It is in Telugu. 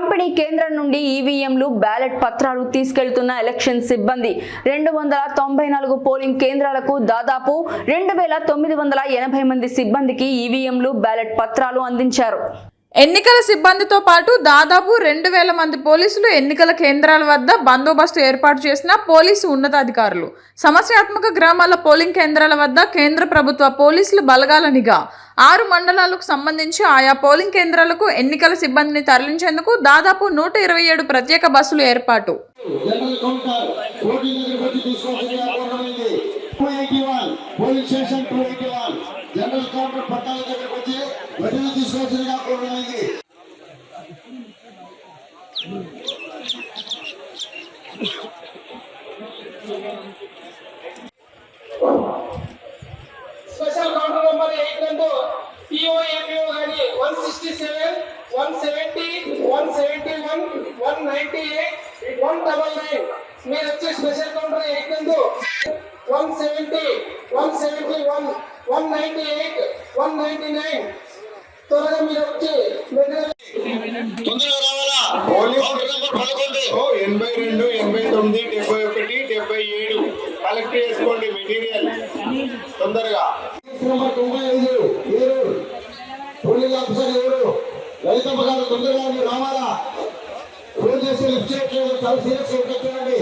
పంపిణీ కేంద్రం నుండి ఈవీఎంలు బ్యాలెట్ పత్రాలు తీసుకెళ్తున్న ఎలక్షన్ సిబ్బంది. రెండు వందల తొంభై నాలుగు పోలింగ్ కేంద్రాలకు దాదాపు రెండు వేల తొమ్మిది వందల ఎనభై మంది సిబ్బందికి ఈవీఎంలు బ్యాలెట్ పత్రాలు అందించారు. ఎన్నికల సిబ్బందితో పాటు దాదాపు రెండు వేల మంది పోలీసులు ఎన్నికల కేంద్రాల వద్ద బందోబస్తు ఏర్పాటు చేసిన పోలీసు ఉన్నతాధికారులు. సమస్యాత్మక గ్రామాల పోలింగ్ కేంద్రాల వద్ద కేంద్ర ప్రభుత్వ పోలీసులు బలగాల నిఘా. ఆరు మండలాలకు సంబంధించి ఆయా పోలింగ్ కేంద్రాలకు ఎన్నికల సిబ్బందిని తరలించేందుకు దాదాపు నూట ఇరవై ఏడు ప్రత్యేక బస్సులు ఏర్పాటు. జనరల్ కౌంటర్ పట్టాల దగ్గరకు వచ్చి వడ్డీలు తీసుకోవాల్సిందిగా కౌంటర్ నెంబర్ ఎయిట్ నందు పిఓఎంఓ గాని one sixty seven one seventy one seventy one one ninety eight one double nine మీరు వచ్చే special counter eight one seventy one seventy one one ninety eight one ninety nine త్వరగా మీరు వచ్చి ఎనభై రెండు ఎనభై తొమ్మిది డెబ్బై ఒకటి డెబ్బై ఏడు. కలెక్ట్ చేసుకోండి మెటీరియల్. తొందరగా నెంబర్ తొంభై ఐదు ఏడు పోలీస్ ఆఫీసర్ ఎవరు? లలితమ్మ గారు తొందరగా రావాలా ఫోన్ చేసి లిఫ్ట్ చేయట్లేదు చాలా సీరియస్గా చూడండి.